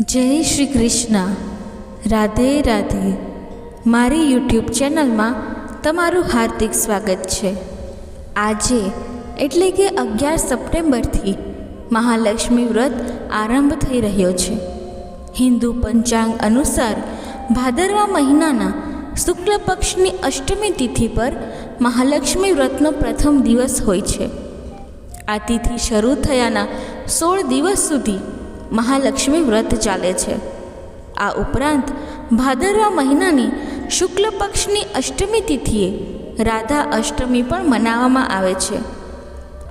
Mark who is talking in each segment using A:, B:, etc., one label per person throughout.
A: જય શ્રી કૃષ્ણ. રાધે રાધે. મારી યુટ્યુબ ચેનલમાં તમારું હાર્દિક સ્વાગત છે. આજે, એટલે કે અગિયાર સપ્ટેમ્બરથી, મહાલક્ષ્મી વ્રત આરંભ થઈ રહ્યો છે. હિન્દુ પંચાંગ અનુસાર, ભાદરવા મહિનાના શુક્લ પક્ષની અષ્ટમી તિથિ પર મહાલક્ષ્મી વ્રતનો પ્રથમ દિવસ હોય છે. આ તિથિ શરૂ થયાના સોળ દિવસ સુધી મહાલક્ષ્મી વ્રત ચાલે છે. આ ઉપરાંત ભાદરવા મહિનાની શુક્લ પક્ષની અષ્ટમી તિથિએ રાધા અષ્ટમી પણ મનાવવામાં આવે છે.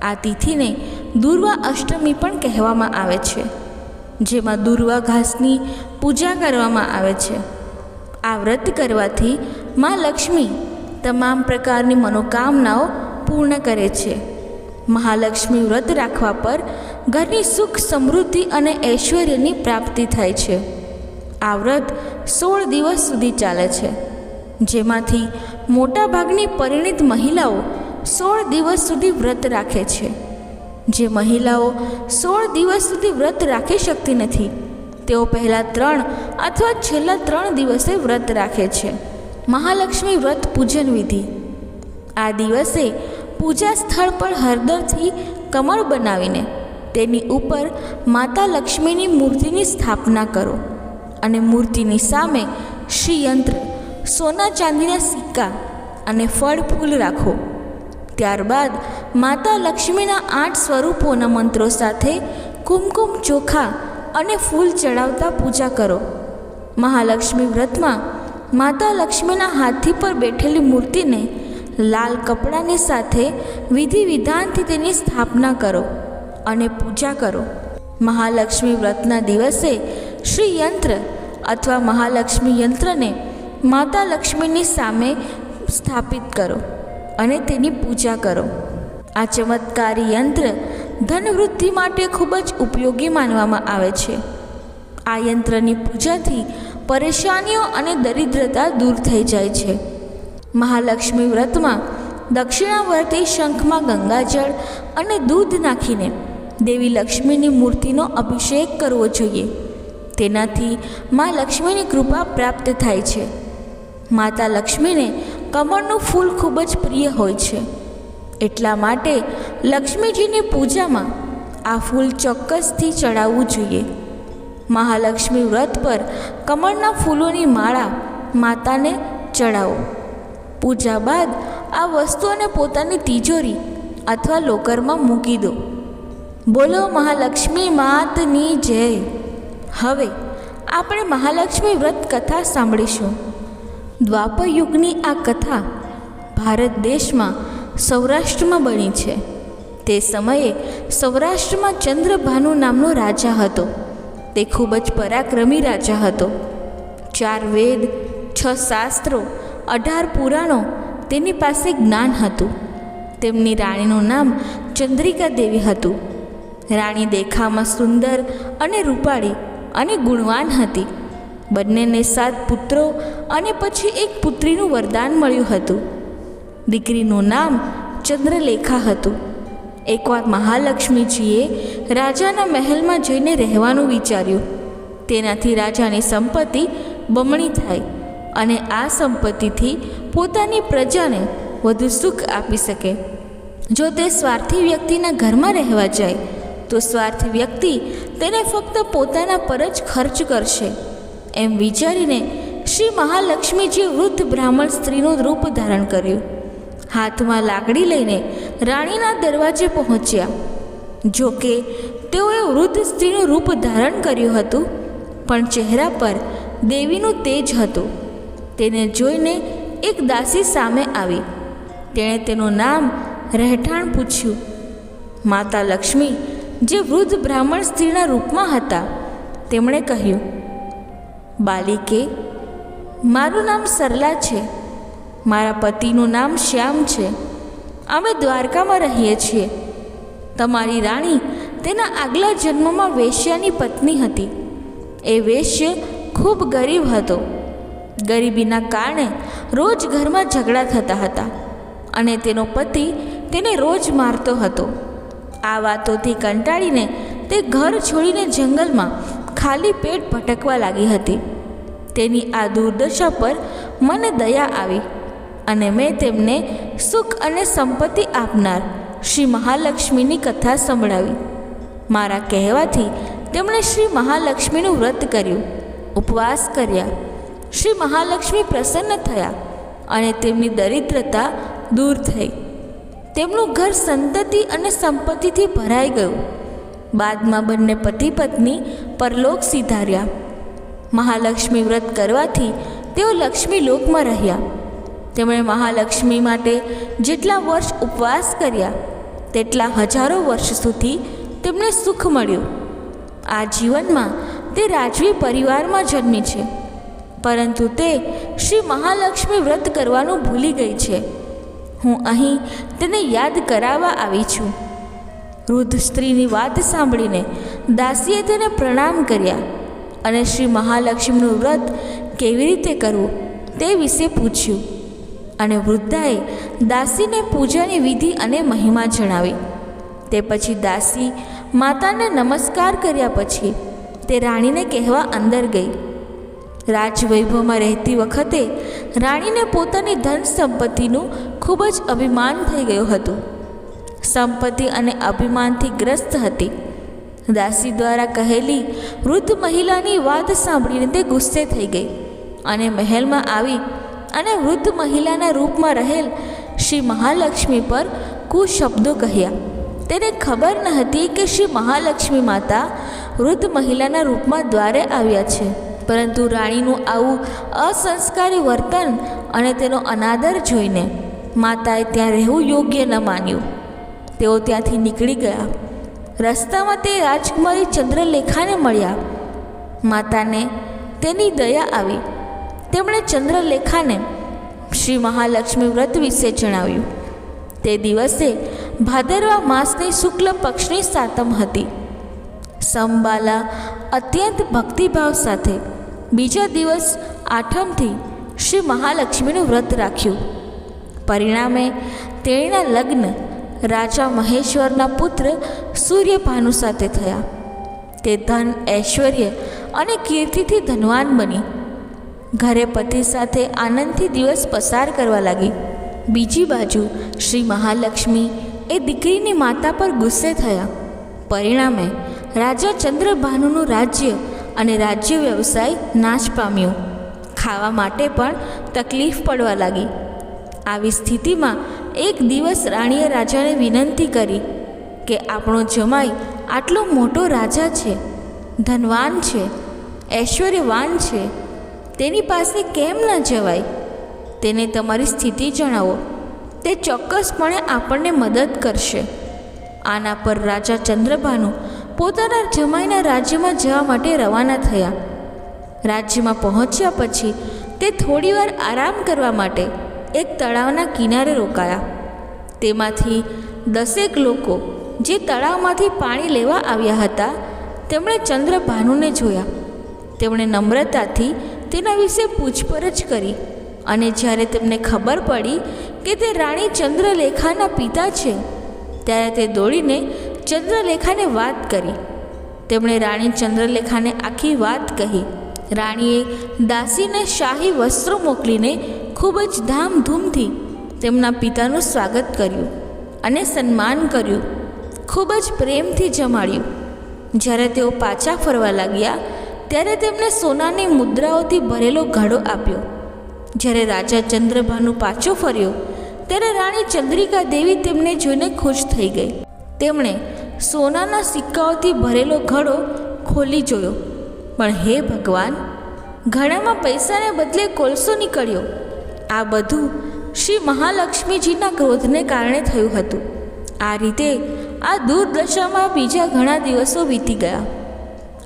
A: આ તિથિને દુર્વા અષ્ટમી પણ કહેવામાં આવે છે, જેમાં દુર્વા ઘાસની પૂજા કરવામાં આવે છે. આ વ્રત કરવાથી મા લક્ષ્મી તમામ પ્રકારની મનોકામનાઓ પૂર્ણ કરે છે. મહાલક્ષ્મી વ્રત રાખવા પર ઘરની સુખ સમૃદ્ધિ અને ઐશ્વર્યની પ્રાપ્તિ થાય છે. આ વ્રત સોળ દિવસ સુધી ચાલે છે. જેમાંથી મોટાભાગની પરિણિત મહિલાઓ સોળ દિવસ સુધી વ્રત રાખે છે. જે મહિલાઓ સોળ દિવસ સુધી વ્રત રાખી શકતી નથી, તેઓ પહેલાં ત્રણ અથવા છેલ્લા ત્રણ દિવસે વ્રત રાખે છે. મહાલક્ષ્મી વ્રત પૂજન વિધિ. આ દિવસે પૂજા સ્થળ પર હળદરથી કમળ બનાવીને તેની ઉપર માતા લક્ષ્મીની મૂર્તિની સ્થાપના કરો અને મૂર્તિની સામે શ્રીયંત્ર, સોના ચાંદીના સિક્કા અને ફળ ફૂલ રાખો. ત્યારબાદ માતા લક્ષ્મીના આઠ સ્વરૂપોના મંત્રો સાથે કુમકુમ ચોખા અને ફૂલ ચડાવતા પૂજા કરો. મહાલક્ષ્મી વ્રતમાં માતા લક્ષ્મીના હાથી પર બેઠેલી મૂર્તિને લાલ કપડાની સાથે વિધિ વિધાનથી તેની સ્થાપના કરો. અને પૂજા કરો. મહાલક્ષ્મી વ્રતના દિવસે શ્રી યંત્ર અથવા મહાલક્ષ્મી યંત્રને માતા લક્ષ્મીની સામે સ્થાપિત કરો અને તેની પૂજા કરો. આ ચમત્કારી યંત્ર ધનવૃદ્ધિ માટે ખૂબ જ ઉપયોગી માનવામાં આવે છે. આ યંત્રની પૂજાથી પરેશાનીઓ અને દરિદ્રતા દૂર થઈ જાય છે. મહાલક્ષ્મી વ્રતમાં દક્ષિણાવર્તી શંખમાં ગંગાજળ અને દૂધ નાખીને દેવી લક્ષ્મીની મૂર્તિનો અભિષેક કરવો જોઈએ. તેનાથી મા લક્ષ્મીની કૃપા પ્રાપ્ત થાય છે. માતા લક્ષ્મીને કમળનું ફૂલ ખૂબ જ પ્રિય હોય છે. એટલા માટે લક્ષ્મીજીની પૂજામાં આ ફૂલ ચોક્કસથી ચડાવવું જોઈએ. મહાલક્ષ્મી વ્રત પર કમળના ફૂલોની માળા માતાને ચડાવો. પૂજા બાદ આ વસ્તુઓને પોતાની તિજોરી અથવા લોકરમાં મૂકી દો. બોલો મહાલક્ષ્મી માતની જય. હવે આપણે મહાલક્ષ્મી વ્રત કથા સાંભળીશું. દ્વાપર યુગની આ કથા ભારત દેશમાં સૌરાષ્ટ્રમાં બની છે. તે સમયે સૌરાષ્ટ્રમાં ચંદ્રભાનુ નામનો રાજા હતો. તે ખૂબ જ પરાક્રમી રાજા હતો. ચાર વેદ, છ શાસ્ત્રો, અઢાર પુરાણો તેની પાસે જ્ઞાન હતું. તેમની રાણીનું નામ ચંદ્રિકા દેવી હતું. રાણી દેખામાં સુંદર અને રૂપાળી અને ગુણવાન હતી. બંનેને સાત પુત્રો અને પછી એક પુત્રીનું વરદાન મળ્યું હતું. દીકરીનું નામ ચંદ્રલેખા હતું. એકવાર મહાલક્ષ્મીજીએ રાજાના મહેલમાં જઈને રહેવાનું વિચાર્યું. તેનાથી રાજાની સંપત્તિ બમણી થાય અને આ સંપત્તિથી પોતાની પ્રજાને વધુ સુખ આપી શકે. જો તે સ્વાર્થી વ્યક્તિના ઘરમાં રહેવા જાય તો સ્વાર્થી વ્યક્તિ તેને ફક્ત પોતાના પર જ ખર્ચ કરશે. એમ વિચારીને શ્રી મહાલક્ષ્મીજીએ વૃદ્ધ બ્રાહ્મણ સ્ત્રીનું રૂપ ધારણ કર્યું. હાથમાં લાકડી લઈને રાણીના દરવાજે પહોંચ્યા. જો કે તેઓએ વૃદ્ધ સ્ત્રીનું રૂપ ધારણ કર્યું હતું, પણ ચહેરા પર દેવીનું તેજ હતું. તેને જોઈને એક દાસી સામે આવી. તેણે તેનું નામ રહેઠાણ પૂછ્યું. માતા લક્ષ્મી જે વૃદ્ધ બ્રાહ્મણ સ્ત્રીના રૂપમાં હતા, તેમણે કહ્યું, બાલિકે, મારું નામ સરલા છે. મારા પતિનું નામ શ્યામ છે. અમે દ્વારકામાં રહીએ છીએ. તમારી રાણી તેના આગલા જન્મમાં વેશ્યાની પત્ની હતી. એ વેશ્ય ખૂબ ગરીબ હતો. ગરીબીના કારણે રોજ ઘરમાં ઝઘડા થતા હતા અને તેનો પતિ તેને રોજ મારતો હતો. આ વાતોથી કંટાળીને તે ઘર છોડીને જંગલમાં ખાલી પેટ ભટકવા લાગી હતી. તેની આ દુર્દશા પર મને દયા આવી અને મેં તેમને સુખ અને સંપત્તિ આપનાર શ્રી મહાલક્ષ્મીની કથા સંભળાવી. મારા કહેવાથી તેમણે શ્રી મહાલક્ષ્મીનું વ્રત કર્યું, ઉપવાસ કર્યા, શ્રી મહાલક્ષ્મી પ્રસન્ન થયા અને તેમની દરિદ્રતા દૂર થઈ. તેમનું ઘર સંતતિ અને સંપત્તિથી ભરાઈ ગયું. બાદમાં બંને પતિ પત્ની પરલોક સીધાર્યા. મહાલક્ષ્મી વ્રત કરવાથી તેઓ લક્ષ્મી લોકમાં રહ્યા. તેમણે મહાલક્ષ્મી માટે જેટલા વર્ષ ઉપવાસ કર્યા, તેટલા હજારો વર્ષ સુધી તેમને સુખ મળ્યું. આ જીવનમાં તે રાજવી પરિવારમાં જન્મી છે. પરંતુ તે શ્રી મહાલક્ષ્મી વ્રત કરવાનું ભૂલી ગઈ છે. હું અહીં તેને યાદ કરાવવા આવી છું. વૃદ્ધ સ્ત્રીની વાત સાંભળીને દાસીએ તેને પ્રણામ કર્યા અને શ્રી મહાલક્ષ્મીનું વ્રત કેવી રીતે કરવું તે વિશે પૂછ્યું. અને વૃદ્ધાએ દાસીને પૂજાની વિધિ અને મહિમા જણાવી. તે પછી દાસી માતાને નમસ્કાર કર્યા પછી તે રાણીને કહેવા અંદર ગઈ. રાજવૈભવમાં રહેતી વખતે રાણીને પોતાની ધન સંપત્તિનું ખૂબ જ અભિમાન થઈ ગયું હતું. સંપત્તિ અને અભિમાનથી ગ્રસ્ત હતી. દાસી દ્વારા કહેલી વૃદ્ધ મહિલાની વાત સાંભળીને તે ગુસ્સે થઈ ગઈ અને મહેલમાં આવી અને વૃદ્ધ મહિલાના રૂપમાં રહેલ શ્રી મહાલક્ષ્મી પર કુશબ્દો કહ્યા. તેને ખબર ન હતી કે શ્રી મહાલક્ષ્મી માતા વૃદ્ધ મહિલાના રૂપમાં દ્વારે આવ્યા છે. પરંતુ રાણીનું આવું અસંસ્કારી વર્તન અને તેનો અનાદર જોઈને માતાએ ત્યાં રહેવું યોગ્ય ન માન્યું. તેઓ ત્યાંથી નીકળી ગયા. રસ્તામાં તે રાજકુમારી ચંદ્રલેખાને મળ્યા. માતાને તેની દયા આવી. તેમણે ચંદ્રલેખાને શ્રી મહાલક્ષ્મી વ્રત વિશે જણાવ્યું. તે દિવસે ભાદરવા માસની શુક્લ પક્ષની સાતમ હતી. સંબાલા અત્યંત ભક્તિભાવ સાથે બીજા દિવસ આઠમથી શ્રી મહાલક્ષ્મીનું વ્રત રાખ્યું. પરિણામે તેણીના લગ્ન રાજા મહેશ્વરના પુત્ર સૂર્યભાનુ સાથે થયા. તે ધન ઐશ્વર્ય અને કીર્તિથી ધનવાન બની. ઘરે પતિ સાથે આનંદથી દિવસ પસાર કરવા લાગી. બીજી બાજુ શ્રી મહાલક્ષ્મી એ દીકરીની માતા પર ગુસ્સે થયા. પરિણામે રાજા ચંદ્રભાનુનું રાજ્ય અને રાજ્ય વ્યવસાય નાશ પામ્યો. ખાવા માટે પણ તકલીફ પડવા લાગી. આવી સ્થિતિમાં એક દિવસ રાણીએ રાજાને વિનંતી કરી કે, આપણો જમાઈ આટલો મોટો રાજા છે, ધનવાન છે, ઐશ્વર્યવાન છે. તેની પાસે કેમ ન જવાય? તેને તમારી સ્થિતિ જણાવો. તે ચોક્કસપણે આપણને મદદ કરશે. આના પર રાજા ચંદ્રભાનુ પોતાના જમાઈના રાજ્યમાં જવા માટે રવાના થયા. રાજ્યમાં પહોંચ્યા પછી તે થોડીવાર આરામ કરવા માટે એક તળાવના કિનારે રોકાયા. તેમાંથી દસેક લોકો જે તળાવમાંથી પાણી લેવા આવ્યા હતા, તેમણે ચંદ્રભાનુને જોયા. તેમણે નમ્રતાથી તેના વિશે પૂછપરછ કરી અને જ્યારે તેમને ખબર પડી કે તે રાણી ચંદ્રલેખાના પિતા છે, ત્યારે તે દોડીને ચંદ્રલેખાને વાત કરી. તેમણે રાણી ચંદ્રલેખાને આખી વાત કહી. રાણીએ દાસીને શાહી વસ્ત્રો મોકલીને ખૂબ જ ધામધૂમથી તેમના પિતાનું સ્વાગત કર્યું અને સન્માન કર્યું. ખૂબ જ પ્રેમથી જમાડ્યું. જ્યારે તેઓ પાછા ફરવા લાગ્યા, ત્યારે તેમને સોનાની મુદ્રાઓથી ભરેલો ઘડો આપ્યો. જ્યારે રાજા ચંદ્રભાનુ પાછો ફર્યો, ત્યારે રાણી ચંદ્રિકા દેવી તેમને જોઈને ખુશ થઈ ગઈ. તેમણે સોનાના સિક્કાઓથી ભરેલો ઘડો ખોલી જોયો. પણ હે ભગવાન, ઘડામાં પૈસાને બદલે કોલસો નીકળ્યો. આ બધું શ્રી મહાલક્ષ્મીજીના ક્રોધને કારણે થયું હતું. આ રીતે આ દુર્દશામાં બીજા ઘણા દિવસો વીતી ગયા.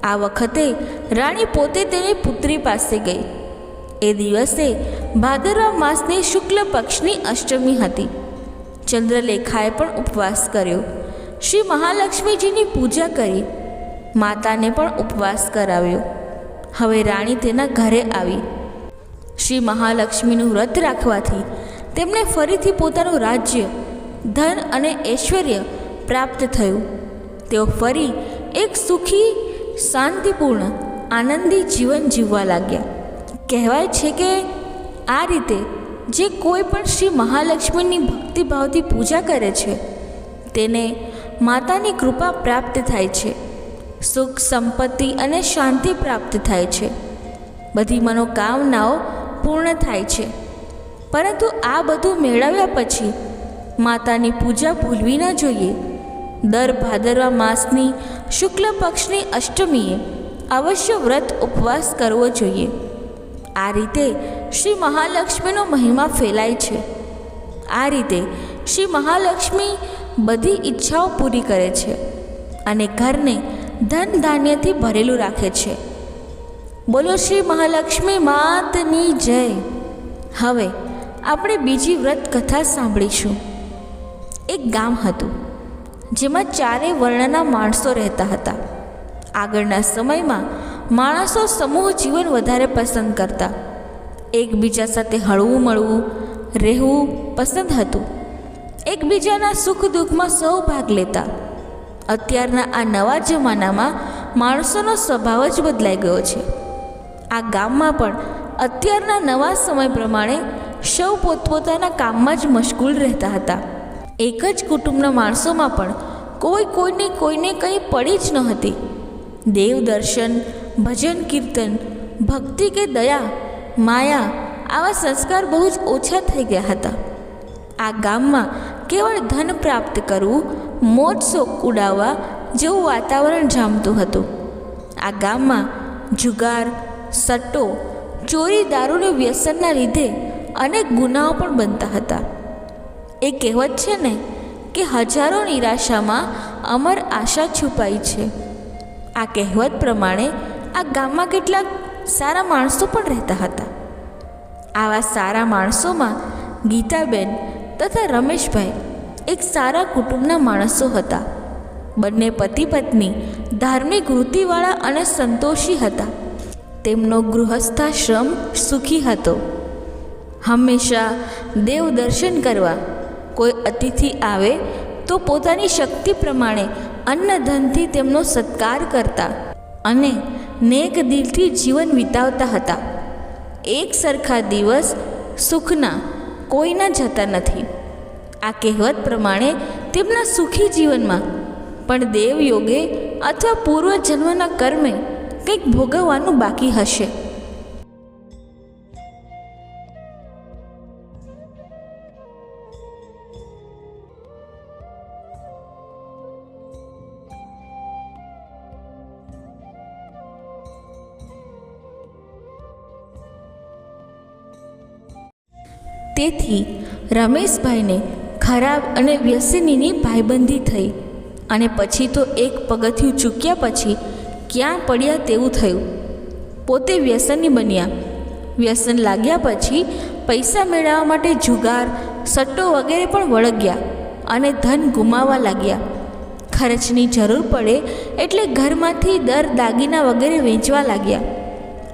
A: આ વખતે રાણી પોતે તેની પુત્રી પાસે ગઈ. એ દિવસે ભાદરવા માસની શુક્લ પક્ષની અષ્ટમી હતી. ચંદ્રલેખાએ પણ ઉપવાસ કર્યો. શ્રી મહાલક્ષ્મીજીની પૂજા કરી, માતાને પણ ઉપવાસ કરાવ્યો. હવે રાણી તેના ઘરે આવી. શ્રી મહાલક્ષ્મીનું વ્રત રાખવાથી તેમને ફરીથી પોતાનું રાજ્ય, ધન અને ઐશ્વર્ય પ્રાપ્ત થયું. તેઓ ફરી એક સુખી, શાંતિપૂર્ણ, આનંદી જીવન જીવવા લાગ્યા. કહેવાય છે કે આ રીતે જે કોઈ પણ શ્રી મહાલક્ષ્મીની ભક્તિભાવથી પૂજા કરે છે, તેને માતાની કૃપા પ્રાપ્ત થાય છે. સુખ, સંપત્તિ અને શાંતિ પ્રાપ્ત થાય છે. બધી મનોકામનાઓ પૂર્ણ થાય છે. પરંતુ આ બધું મેળવ્યા પછી માતાની પૂજા ભૂલવી ન જોઈએ. દર ભાદરવા માસની શુક્લ પક્ષની અષ્ટમીએ અવશ્ય વ્રત ઉપવાસ કરવો જોઈએ. આ રીતે શ્રી મહાલક્ષ્મીનો મહિમા ફેલાય છે. આ રીતે શ્રી મહાલક્ષ્મી બધી ઈચ્છાઓ પૂરી કરે છે અને ઘરને ધન ધાન્યથી ભરેલું રાખે છે. બોલો શ્રી મહાલક્ષ્મી માતની જય. હવે આપણે બીજી વ્રત કથા સાંભળીશું. એક ગામ હતું જેમાં ચારેય વર્ણના માણસો રહેતા હતા. આગળના સમયમાં માણસો સમૂહ જીવન વધારે પસંદ કરતા. એકબીજા સાથે હળવું મળવું, રહેવું પસંદ હતું. એકબીજાના સુખ દુઃખમાં સૌ ભાગ લેતા. અત્યારના આ નવા જમાનામાં માણસોનો સ્વભાવ જ બદલાઈ ગયો છે. આ ગામમાં પણ અત્યારના નવા સમય પ્રમાણે સૌ પોતપોતાના કામમાં જ મશગુલ રહેતા હતા. એક જ કુટુંબના માણસોમાં પણ કોઈ કોઈને કોઈને કંઈ પડી જ ન હતી. દેવ દર્શન, ભજન કીર્તન, ભક્તિ કે દયા, માયા આવા સંસ્કાર બહુ જ ઓછા થઈ ગયા હતા. આ ગામમાં કેવળ ધન પ્રાપ્ત કરવું મોજ શોખ ઉડાવવા જેવું વાતાવરણ જામતું હતું. આ ગામમાં જુગાર, સટ્ટો, ચોરી દારૂને વ્યસનના લીધે અનેક ગુનાઓ પણ બનતા હતા. એ કહેવત છે ને કે હજારો નિરાશામાં અમર આશા છુપાઈ છે. આ કહેવત પ્રમાણે આ ગામમાં કેટલાક સારા માણસો પણ રહેતા હતા. આવા સારા માણસોમાં ગીતાબેન તથા રમેશભાઈ એક સારા કુટુંબના માણસો હતા. બંને પતિ પત્ની ધાર્મિક વૃત્તિવાળા અને સંતોષી હતા. તેમનો ગૃહસ્થાશ્રમ સુખી હતો. હંમેશા દેવ દર્શન કરવા કોઈ અતિથિ આવે તો પોતાની શક્તિ પ્રમાણે અન્નધનથી તેમનો સત્કાર કરતા અને નેક દિલથી જીવન વિતાવતા હતા. એક સરખા દિવસ સુખના કોઈના જતા નથી. આ કહેવત પ્રમાણે તેમના સુખી જીવનમાં પણ દેવયોગે અથવા પૂર્વજન્મના કર્મે કંઈક ભોગવવાનું બાકી હશે. તેથી રમેશભાઈને ખરાબ અને વ્યસનીની ભાઈબંધી થઈ અને પછી તો એક પગથિયું ચૂક્યા પછી ક્યાં પડ્યા તેવું થયું. પોતે વ્યસની બન્યા. વ્યસન લાગ્યા પછી પૈસા મેળવવા માટે જુગાર, સટ્ટો વગેરે પણ વળગ્યા અને ધન ગુમાવવા લાગ્યા. ખર્ચની જરૂર પડે એટલે ઘરમાંથી દર દાગીના વગેરે વેચવા લાગ્યા.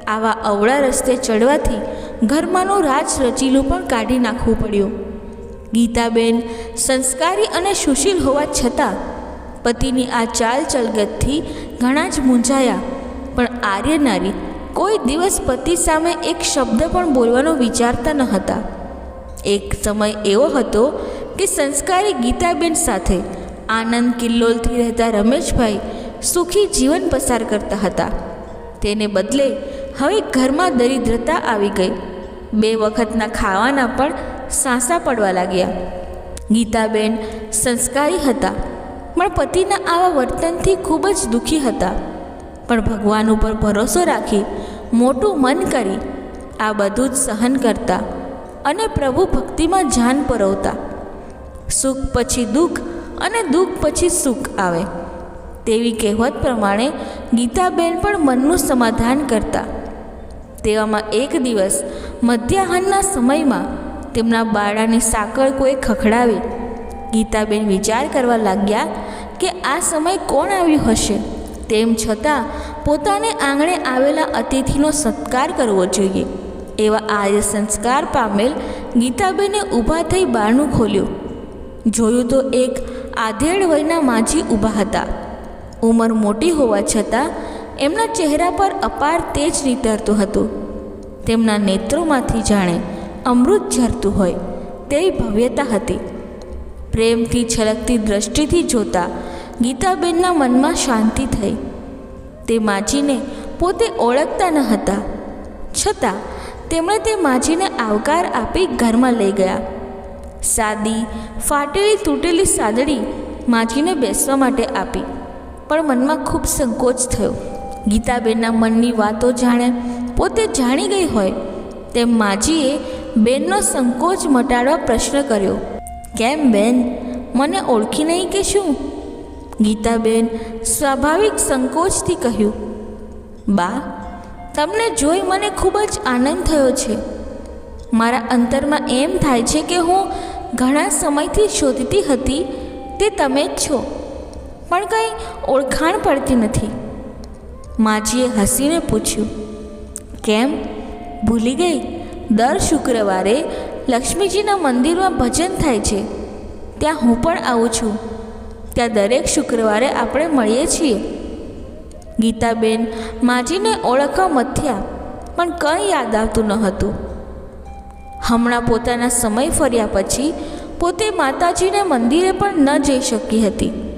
A: આવા અવળા રસ્તે ચડવાથી ઘરમાંનું રાજ રચીલું પણ કાઢી નાખવું પડ્યું. ગીતાબેન સંસ્કારી અને સુશીલ હોવા છતાં પતિની આ ચાલ ચલગતથી ઘણા જ મૂંઝાયા. પણ આર્ય નારી કોઈ દિવસ પતિ સામે એક શબ્દ પણ બોલવાનો વિચારતા ન હતા. એક સમય એવો હતો કે સંસ્કારી ગીતાબેન સાથે આનંદ કિલ્લોલથી રહેતા રમેશભાઈ સુખી જીવન પસાર કરતા હતા. તેને બદલે હવે ઘરમાં દરિદ્રતા આવી ગઈ. બે વખતના ખાવાના પણ સાંસા પડવા લાગ્યા. ગીતાબેન સંસ્કારી હતા, પણ પતિના આવા વર્તનથી ખૂબ જ દુઃખી હતા. પણ ભગવાન ઉપર ભરોસો રાખી, મોટું મન કરી, આ બધું જ સહન કરતા અને પ્રભુ ભક્તિમાં જાન પરવતા. સુખ પછી દુઃખ અને દુઃખ પછી સુખ આવે. તેવી કહેવત પ્રમાણે ગીતાબેન પણ મનનું સમાધાન કરતા. તેવામાં એક દિવસ, મધ્યાહનના સમયમાં તેમના બાળાની સાંકળ કોઈ ખખડાવી. ગીતાબેન વિચાર કરવા લાગ્યા કે આ સમય કોણ આવ્યું હશે? તેમ છતાં, પોતાને આંગણે આવેલા અતિથિનો સત્કાર કરવો જોઈએ. એવા આર્ય સંસ્કાર પામેલ ગીતાબેને ઊભા થઈ બારણું ખોલ્યું. જોયું તો એક આધેડ વયના માજી ઊભા હતા. ઉંમર મોટી હોવા છતાં એમના ચહેરા પર અપાર તેજ નીતરતું હતું. તેમના નેત્રોમાંથી જાણે અમૃત ઝરતું હોય તેવી ભવ્યતા હતી. પ્રેમથી છલકતી દ્રષ્ટિથી જોતા ગીતાબેનના મનમાં શાંતિ થઈ. તે માજીને પોતે ઓળખતા ન હતા. છતાં તેમણે તે માજીને આવકાર આપી ઘરમાં લઈ ગયા. સાદી, ફાટેલી તૂટેલી સાદડી માજીને બેસવા માટે આપી. પણ મનમાં ખૂબ સંકોચ થયો. ગીતાબેનના મનની વાતો જાણે પોતે જાણી ગઈ હોય તેમ માજીએ બેનનો સંકોચ મટાડવા પ્રશ્ન કર્યો, કેમ બેન? મને ઓળખી નહીં કે શું? ગીતાબેન સ્વાભાવિક સંકોચથી કહ્યું, બા, તમને જોઈ મને ખૂબ જ આનંદ થયો છે. મારા અંતરમાં એમ થાય છે કે હું ઘણા સમયથી શોધતી હતી તે તમે જ છો, પણ કંઈ ઓળખાણ પડતી નથી. માજીએ હસીને પૂછ્યું, કેમ? ભૂલી ગઈ? દર શુક્રવારે લક્ષ્મીજીના મંદિરમાં ભજન થાય છે. ત્યાં હું પણ આવું છું. ત્યાં દરેક શુક્રવારે આપણે મળીએ છીએ. ગીતાબેન માજીને ઓળખવા મથ્યા, પણ કંઈ યાદ આવતું ન હતું. હમણાં પોતાના સમય ફર્યા પછી પોતે માતાજીને મંદિરે પણ ન જઈ શકી હતી.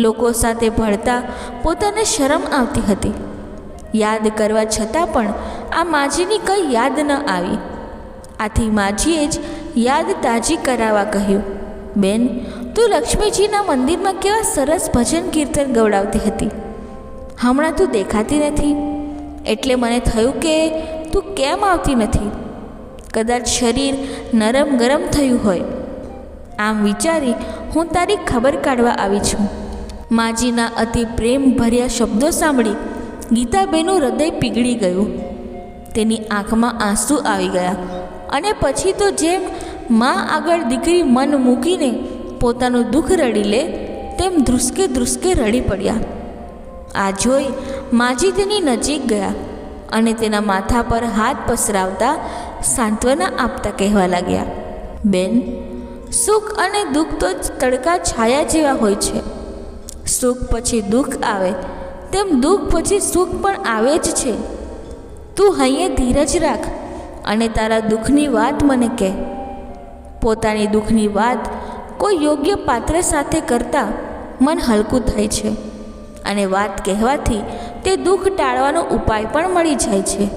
A: લોકો સાથે ભળતા પોતાને શરમ આવતી હતી. યાદ કરવા છતાં પણ આ માજીની કંઈ યાદ ન આવી. આથી માજીએ જ યાદ તાજી કરાવવા કહ્યું, બેન, તું લક્ષ્મીજીના મંદિરમાં કેવા સરસ ભજન કીર્તન ગવડાવતી હતી. હમણાં તું દેખાતી નથી. એટલે મને થયું કે તું કેમ આવતી નથી. કદાચ શરીર નરમ ગરમ થયું હોય. આમ વિચારી હું તારી ખબર કાઢવા આવી છું. માજીના અતિ પ્રેમ ભર્યા શબ્દો સાંભળી ગીતાબેનનું હૃદય પીગળી ગયું. તેની આંખમાં આંસુ આવી ગયા અને પછી તો જેમ મા આગળ દીકરી મન મૂકીને પોતાનું દુઃખ રડી લે, તેમ ધ્રુસકે ધ્રુસકે રડી પડ્યા. આ જોઈ માજી તેની નજીક ગયા અને તેના માથા પર હાથ પસરાવતા સાંત્વના આપતા કહેવા લાગ્યા, બેન, સુખ અને દુઃખ તો તડકા છાયા જેવા હોય છે. સુખ પછી દુઃખ આવે, તેમ દુઃખ પછી સુખ પણ આવે જ છે. તું હૈયે ધીરજ રાખ અને તારા દુઃખની વાત મને કહે. પોતાની દુઃખની વાત કોઈ યોગ્ય પાત્ર સાથે કરતાં મન હલકું થાય છે અને વાત કહેવાથી તે દુઃખ ટાળવાનો ઉપાય પણ મળી જાય છે.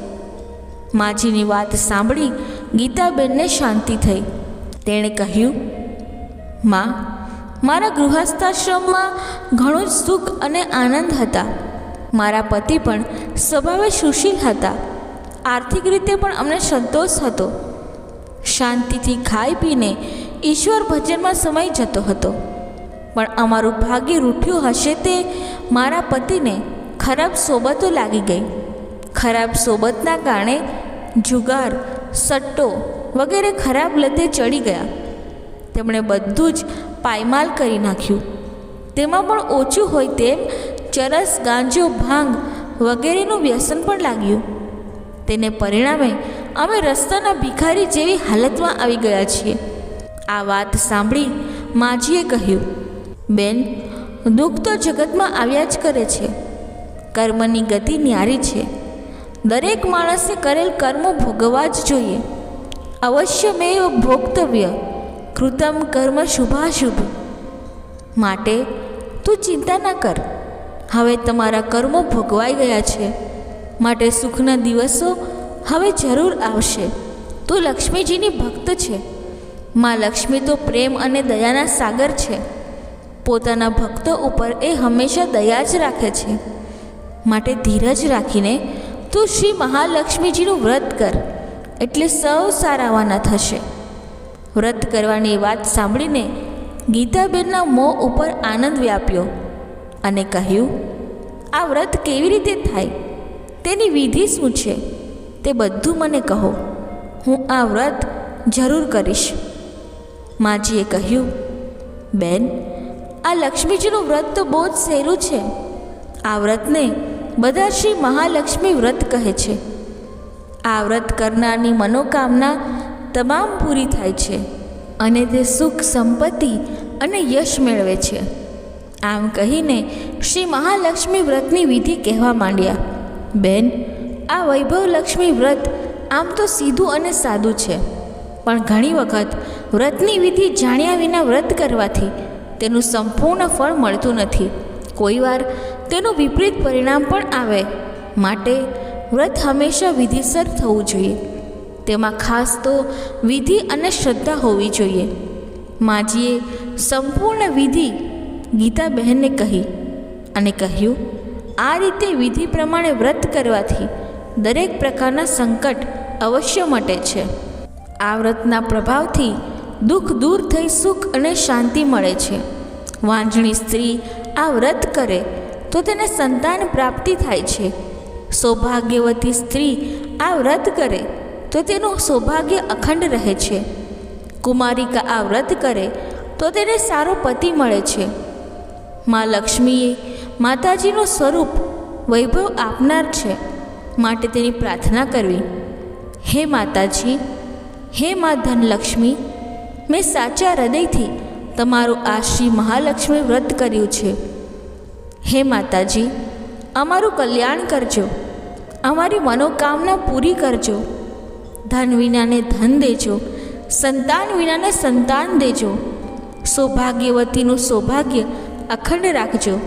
A: માજીની વાત સાંભળી ગીતાબેનને શાંતિ થઈ. તેણે કહ્યું, માં મારા ગૃહસ્થાશ્રમમાં ઘણું જ સુખ અને આનંદ હતા. મારા પતિ પણ સ્વભાવે સુશીલ હતા. આર્થિક રીતે પણ અમને સંતોષ હતો. શાંતિથી ખાઈ પીને ઈશ્વર ભજનમાં સમય જતો હતો. પણ અમારું ભાગ્ય રૂઠ્યું હશે તે મારા પતિને ખરાબ સોબતો લાગી ગઈ. ખરાબ સોબતના કારણે જુગાર, સટ્ટો વગેરે ખરાબ લતે ચડી ગયા. તેમણે બધું જ પાયમાલ કરી નાખ્યું. તેમાં પણ ઓછું હોય તેમ ચરસ, ગાંજો, ભાંગ વગેરેનું વ્યસન પણ લાગ્યું. તેને પરિણામે અમે રસ્તાના ભિખારી જેવી હાલતમાં આવી ગયા છીએ. આ વાત સાંભળી માજીએ કહ્યું, બેન, દુઃખ તો જગતમાં આવ્યા જ કરે છે. કર્મની ગતિ ન્યારી છે. દરેક માણસે કરેલ કર્મો ભોગવવા જ જોઈએ. અવશ્ય મેં ભોગતવ્ય કૃતમ કર્મ શુભાશુભ. માટે તું ચિંતા ના કર. હવે તમારા કર્મો ભોગવાઈ ગયા છે. માટે સુખના દિવસો હવે જરૂર આવશે. તું લક્ષ્મીજીની ભક્ત છે. માં લક્ષ્મી તો પ્રેમ અને દયાના સાગર છે. પોતાના ભક્તો ઉપર એ હંમેશા દયા જ રાખે છે. માટે ધીરજ રાખીને તું શ્રી મહાલક્ષ્મીજીનું વ્રત કર. એટલે સૌ સારાવાના થશે. વ્રત કરવાની વાત સાંભળીને ગીતાબેનના મોં ઉપર આનંદ વ્યાપ્યો અને કહ્યું, આ વ્રત કેવી રીતે થાય? તેની વિધિ શું છે? તે બધું મને કહો. હું આ વ્રત જરૂર કરીશ. માજીએ કહ્યું, બેન, આ લક્ષ્મીજીનું વ્રત તો બહુ જ સહેલું છે. આ વ્રતને બધા શ્રી મહાલક્ષ્મી વ્રત કહે છે. આ વ્રત કરનારની મનોકામના તમામ પૂરી થાય છે અને તે સુખ, સંપત્તિ અને યશ મેળવે છે. આમ કહીને શ્રી મહાલક્ષ્મી વ્રતની વિધિ કહેવા માંડ્યા. બેન, આ વૈભવલક્ષ્મી વ્રત આમ તો સીધું અને સાદું છે. પણ ઘણી વખત વ્રતની વિધિ જાણ્યા વિના વ્રત કરવાથી તેનું સંપૂર્ણ ફળ મળતું નથી. કોઈવાર તેનું વિપરીત પરિણામ પણ આવે. માટે વ્રત હંમેશા વિધિસર થવું જોઈએ. તેમાં ખાસ તો વિધિ અને શ્રદ્ધા હોવી જોઈએ. માજીએ સંપૂર્ણ વિધિ ગીતાબહેનને કહી અને કહ્યું, આ રીતે વિધિ પ્રમાણે વ્રત કરવાથી દરેક પ્રકારના સંકટ અવશ્ય મટે છે. આ વ્રતના પ્રભાવથી દુઃખ દૂર થઈ સુખ અને શાંતિ મળે છે. વાંજણી સ્ત્રી આ વ્રત કરે તો તેને સંતાન પ્રાપ્તિ થાય છે. સૌભાગ્યવતી સ્ત્રી આ વ્રત કરે તો તેનું સૌભાગ્ય અખંડ રહે છે. કુમારિકા આ વ્રત કરે તો તેને સારો પતિ મળે છે. મા લક્ષ્મીએ માતાજીનું સ્વરૂપ વૈભવ આપનાર છે માટે તેની પ્રાર્થના કરવી. હે માતાજી, હે મા ધનલક્ષ્મી, મેં સાચા હૃદયથી તમારું આ શ્રી મહાલક્ષ્મી વ્રત કર્યું છે. હે માતાજી, અમારું કલ્યાણ કરજો. અમારી મનોકામના પૂરી કરજો. ધન વિનાને ધન દેજો, સંતાન વિનાને સંતાન દેજો. સૌભાગ્યવતીનું સૌભાગ્ય અખંડ રાખજો.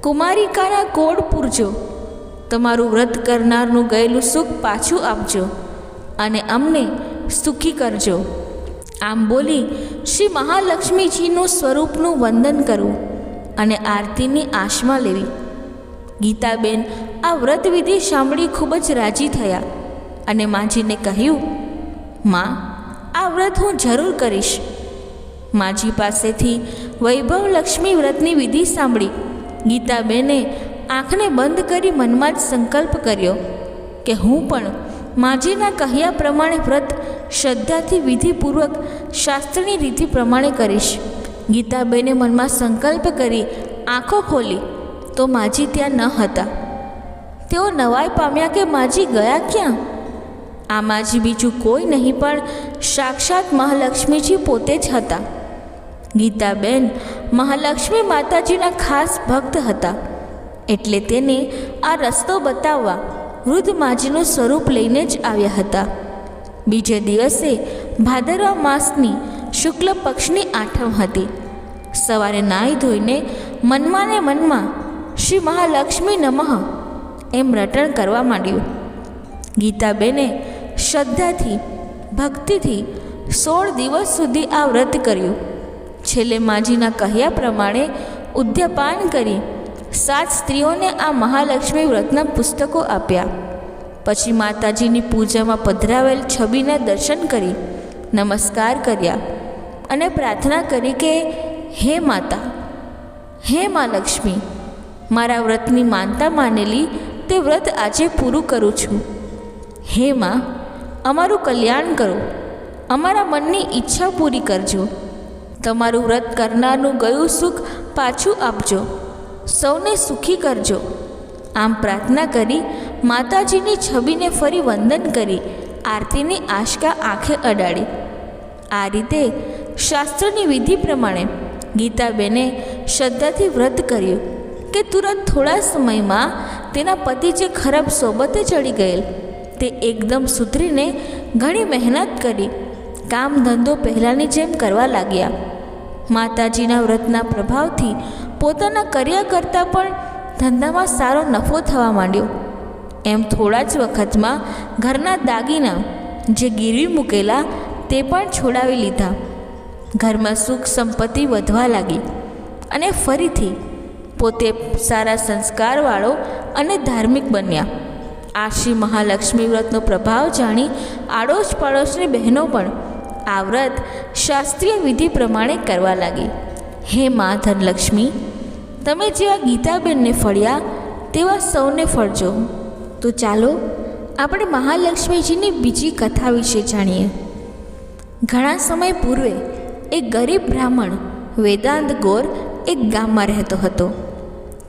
A: કુમારિકાના કોડ પૂરજો. તમારું વ્રત કરનારનું ગયેલું સુખ પાછું આપજો અને અમને સુખી કરજો. આમ બોલી શ્રી મહાલક્ષ્મીજીનું સ્વરૂપનું વંદન કરવું અને આરતીની આશમાં લેવી. ગીતાબેન આ વ્રત વિધિ સાંભળી ખૂબ જ રાજી થયા. અને માજીને કહ્યું, માં, આ વ્રત હું જરૂર કરીશ. માજી પાસેથી વૈભવ લક્ષ્મી વ્રતની વિધિ સાંભળી. ગીતાબેને આંખને બંધ કરી મનમાં જ સંકલ્પ કર્યો કે હું પણ માજીના કહ્યા પ્રમાણે વ્રત શ્રદ્ધાથી વિધિપૂર્વક શાસ્ત્રની રીતિ પ્રમાણે કરીશ. ગીતાબેને મનમાં સંકલ્પ કરી આંખો ખોલી તો માજી ત્યાં ન હતા. તેઓ નવાઈ પામ્યા કે માજી ગયા ક્યાં? આ જ બીજું કોઈ નહીં, પણ સાક્ષાત મહાલક્ષ્મીજી પોતે જ હતા. ગીતાબેન મહાલક્ષ્મી માતાજીના ખાસ ભક્ત હતા. એટલે તેને આ રસ્તો બતાવવા વૃદ્ધ માજીનું સ્વરૂપ લઈને જ આવ્યા હતા. બીજે દિવસે ભાદરવા માસની શુક્લ પક્ષની આઠમ હતી. સવારે નાહી ધોઈને મનમાં ને મનમાં શ્રી મહાલક્ષ્મી નમઃ એમ રટણ કરવા માંડ્યું. ગીતાબેને શ્રદ્ધાથી, ભક્તિથી સોળ દિવસ સુધી આ વ્રત કર્યું. છેલ્લે માજીના કહ્યા પ્રમાણે ઉદ્યાપાન કરી સાત સ્ત્રીઓને આ મહાલક્ષ્મી વ્રતના પુસ્તકો આપ્યા. પછી માતાજીની પૂજામાં પધરાવેલ છબીના દર્શન કરી, નમસ્કાર કર્યા અને પ્રાર્થના કરી કે, હે માતા, હે મા લક્ષ્મી, મારા વ્રતની માનતા માનેલી તે વ્રત આજે પૂરું કરું છું. હે માં અમારું કલ્યાણ કરો. અમારા મનની ઈચ્છા પૂરી કરજો. તમારું વ્રત કરનારનું ગયું સુખ પાછું આપજો. સૌને સુખી કરજો. આમ પ્રાર્થના કરી માતાજીની છબીને ફરી વંદન કરી, આરતીની આશકા આંખે અડાડી. આ રીતે શાસ્ત્રની વિધિ પ્રમાણે ગીતાબેને શ્રદ્ધાથી વ્રત કર્યું કે તુરંત થોડા સમયમાં તેના પતિ જે ખરાબ સોબતે ચડી ગયેલ તે એકદમ સુધરીને ઘણી મહેનત કરી. કામ ધંધો પહેલાંની જેમ કરવા લાગ્યા. માતાજીના વ્રતના પ્રભાવથી પોતાના કર્યા કરતાં પણ ધંધામાં સારો નફો થવા માંડ્યો. એમ થોડા જ વખતમાં ઘરના દાગીના જે ગીરવી મૂકેલા તે પણ છોડાવી લીધા. ઘરમાં સુખ સંપત્તિ વધવા લાગી અને ફરીથી પોતે સારા સંસ્કારવાળો અને ધાર્મિક બન્યા. આ શ્રી મહાલક્ષ્મી વ્રતનો પ્રભાવ જાણી આડોશ પાડોશની બહેનો પણ આ વ્રત શાસ્ત્રીય વિધિ પ્રમાણે કરવા લાગી. હે મા ધનલક્ષ્મી, તમે જેવા ગીતાબેનને ફળ્યા તેવા સૌને ફળજો. તો ચાલો આપણે મહાલક્ષ્મીજીની બીજી કથા વિશે જાણીએ. ઘણા સમય પૂર્વે એક ગરીબ બ્રાહ્મણ વેદાંત ગોર એક ગામમાં રહેતો હતો.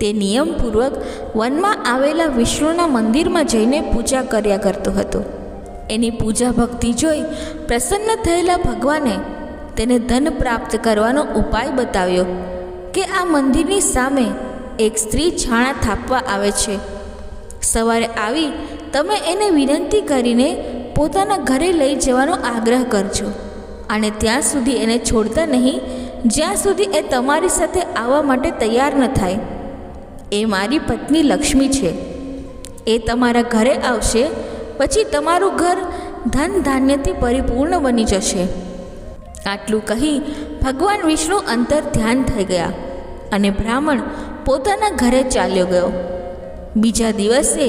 A: તે નિયમપૂર્વક વનમાં આવેલા વિષ્ણુના મંદિરમાં જઈને પૂજા કર્યા કરતો હતો. એની પૂજા ભક્તિ જોઈ પ્રસન્ન થયેલા ભગવાને તેને ધન પ્રાપ્ત કરવાનો ઉપાય બતાવ્યો કે આ મંદિરની સામે એક સ્ત્રી છાણા થાપવા આવે છે. સવારે આવી તમે એને વિનંતી કરીને પોતાના ઘરે લઈ જવાનો આગ્રહ કરજો અને ત્યાં સુધી એને છોડતા નહીં, જ્યાં સુધી એ તમારી સાથે આવવા માટે તૈયાર ન થાય. એ મારી પત્ની લક્ષ્મી છે. એ તમારા ઘરે આવશે, પછી તમારું ઘર ધન ધાન્યથી પરિપૂર્ણ બની જશે. આટલું કહી ભગવાન વિષ્ણુ અંતર ધ્યાન થઈ ગયા અને બ્રાહ્મણ પોતાના ઘરે ચાલ્યો ગયો. બીજા દિવસે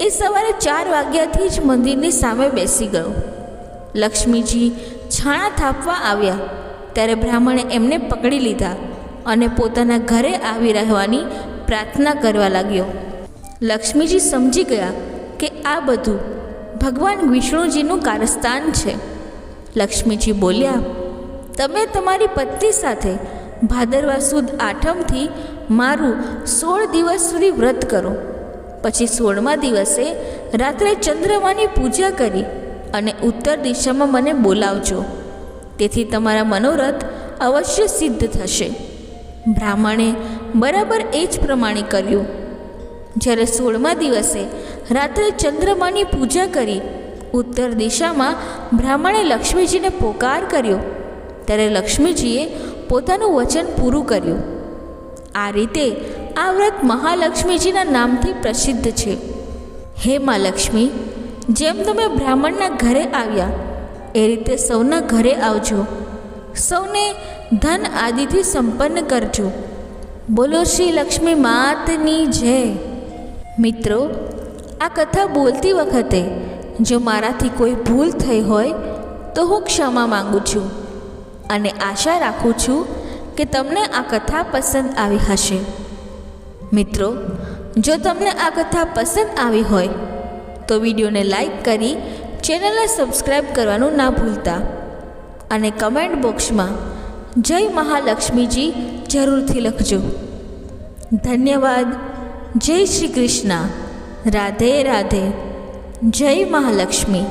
A: એ સવારે ચાર વાગ્યાથી જ મંદિરની સામે બેસી ગયો. લક્ષ્મીજી છાણા થાપવા આવ્યા, ત્યારે બ્રાહ્મણે એમને પકડી લીધા અને પોતાના ઘરે આવી રહેવાની પ્રાર્થના કરવા લાગ્યો. લક્ષ્મીજી સમજી ગયા કે આ બધું ભગવાન વિષ્ણુજીનું કારસ્તાન છે. લક્ષ્મીજી બોલ્યા, તમે તમારી પત્ની સાથે ભાદરવા સુદ આઠમથી મારું સોળ દિવસ સુધી વ્રત કરો. પછી સોળમા દિવસે રાત્રે ચંદ્રમાની પૂજા કરી અને ઉત્તર દિશામાં મને બોલાવજો. તેથી તમારા મનોરથ અવશ્ય સિદ્ધ થશે. બ્રાહ્મણે બરાબર એ જ પ્રમાણે કર્યું. જ્યારે સોળમા દિવસે રાત્રે ચંદ્રમાની પૂજા કરી, ઉત્તર દિશામાં બ્રાહ્મણે લક્ષ્મીજીને પોકાર કર્યો. ત્યારે લક્ષ્મીજીએ પોતાનું વચન પૂરું કર્યું. આ રીતે આ વ્રત મહાલક્ષ્મીજીના નામથી પ્રસિદ્ધ છે. હે મા લક્ષ્મી, જેમ તમે બ્રાહ્મણના ઘરે આવ્યા, એ રીતે સૌના ઘરે આવજો. સૌને ધન આદિથી સંપન્ન કરજો. બોલો શ્રી લક્ષ્મી માતની જય. મિત્રો, આ કથા બોલતી વખતે જો મારાથી કોઈ ભૂલ થઈ હોય તો હું ક્ષમા માગું છું અને આશા રાખું છું કે તમને આ કથા પસંદ આવી હશે. મિત્રો, જો તમને આ કથા પસંદ આવી હોય તો વિડીયોને લાઈક કરી ચેનલને સબસ્ક્રાઈબ કરવાનું ના ભૂલતા. અને કમેન્ટ બોક્સમાં જય મહાલક્ષ્મીજી જરૂરથી લખજો. ધન્યવાદ. જય શ્રી કૃષ્ણ. રાધે રાધે. જય મહાલક્ષ્મી.